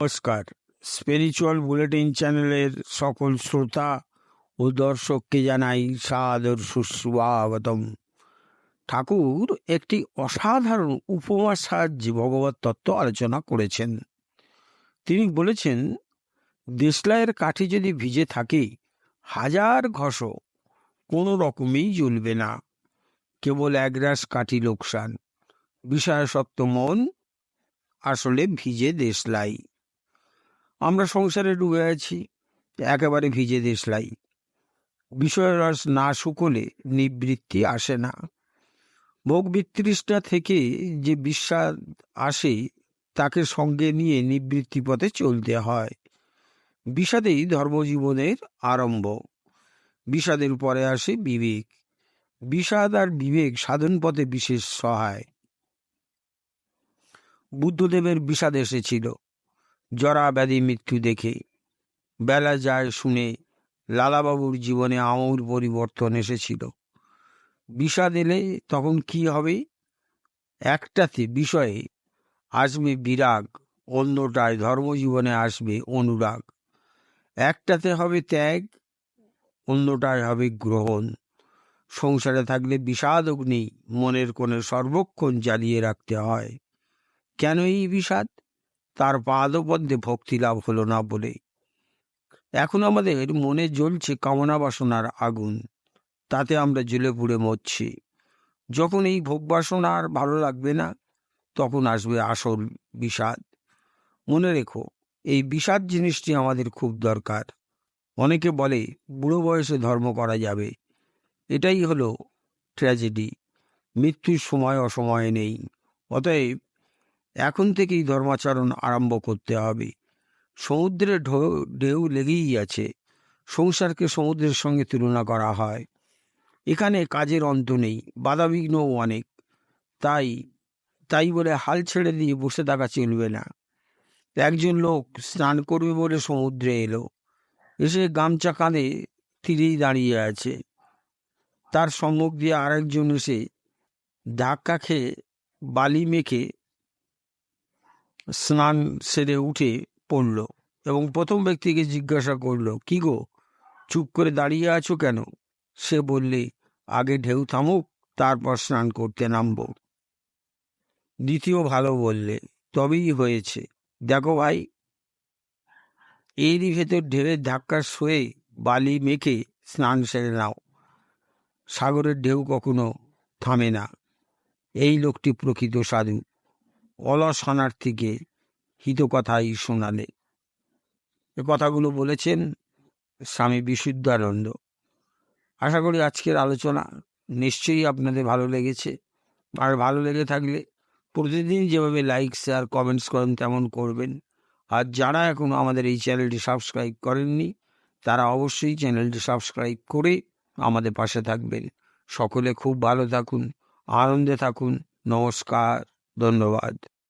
নমস্কার। Spiritual bulletin চ্যানেলের সকল শ্রোতা ও দর্শককে জানাই সাদর সুস্বাগতম। ঠাকুর একটি অসাধারণ উপমার সাহায্যে ভগবত তত্ত্ব আলোচনা করেছেন। তিনি বলেছেন, দেশলাইয়ের কাঠি যদি ভিজে থাকে, হাজার ঘষ কোনো রকমেই জ্বলবে না। কেবল একরাশ কাঠি লোকসান। বিষয়াসক্ত মন, আসলে ভিজে দেশলাই। আমরা সংসারে ডুবে আছি, একেবারে ভিজে দেশলাই। বিষয়রস না শুকলে নিবৃত্তি আসে না। ভোগ বিতৃষ্ণা থেকে যে বিশ্বাস আসে, তাকে সঙ্গে নিয়ে নিবৃত্তি পথে চলতে হয়। বিষাদেই ধর্মজীবনের আরম্ভ। বিষাদের পরে আসে বিবেক। বিষাদ আর বিবেক সাধন পথে বিশেষ সহায়। বুদ্ধদেবের বিষাদ এসেছিল। জরা ব্যাধি মৃত্যু দেখে। বেলা যায় শুনে লালাবাবুর জীবনে আমূল পরিবর্তন এসেছিল। বিষাদ এলে তখন কি হবে? একটাতে বিষয়ে আসবে বিরাগ, অন্যটায় ধর্মজীবনে আসবে অনুরাগ। একটাতে হবে ত্যাগ, অন্যটায় হবে গ্রহণ। সংসারে থাকলে বিষাদ অগ্নি মনের কোণে সর্বক্ষণ জ্বালিয়ে রাখতে হয়। কেন এই বিষাদ? তার পাদপদ্মে ভক্তি লাভ হলো না বলে এখন আমাদের মনে জ্বলছে কামনা বাসনার আগুন, তাতে আমরা জ্বলে পুড়ে মরছি। যখন এই ভোগ বাসনা আর ভালো লাগবে না, তখন আসবে আসল বিষাদ। মনে রেখো, এই বিষাদ জিনিসটি আমাদের খুব দরকার। অনেকে বলে, বুড়ো বয়সে ধর্ম করা যাবে। এটাই হলো ট্র্যাজেডি মৃত্যুর সময় অসময়ে নেই। অতএব এখন থেকেই ধর্মাচরণ আরম্ভ করতে হবে। সমুদ্রে ঢেউ লেগেই আছে। সংসারকে সমুদ্রের সঙ্গে তুলনা করা হয়। এখানে কাজের অন্ত নেই, বাধাবিঘ্নও অনেক। তাই তাই বলে হাল ছেড়ে দিয়ে বসে থাকা চলবে না। একজন লোক স্নান করবে বলে সমুদ্রে এলো। এসে গামচা কাঁধে তীরেই দাঁড়িয়ে আছে। তার সম্মুখ দিয়ে আরেকজন এসে ধাক্কা খেয়ে বালি মেখে স্নান সেরে উঠে পড়ল এবং প্রথম ব্যক্তিকে জিজ্ঞাসা করল, কি গো, চুপ করে দাঁড়িয়ে আছো কেন? সে বললে, আগে ঢেউ থামুক, তারপর স্নান করতে নামব। দ্বিতীয় ভালো বললে, তবেই হয়েছে। দেখো ভাই। এরই ভেতর ঢেউয়ের ধাক্কা শোয়ে বালি মেখে স্নান সেরে নাও। সাগরের ঢেউ কখনো থামে না। এই লোকটি প্রকৃত সাধু। অলস থেকে হিত কথাই শোনালে। এ কথাগুলো বলেছেন স্বামী বিশুদ্ধানন্দ। আশা করি আজকের আলোচনা নিশ্চয়ই আপনাদের ভালো লেগেছে। আর ভালো লেগে থাকলে প্রতিদিন যেভাবে লাইক শেয়ার কমেন্টস করেন তেমন করবেন। আর যারা এখনও আমাদের এই চ্যানেলটি সাবস্ক্রাইব করেননি, তারা অবশ্যই চ্যানেলটি সাবস্ক্রাইব করে আমাদের পাশে থাকবেন। সকলে খুব ভালো থাকুন, আনন্দে থাকুন। নমস্কার। ধন্যবাদ।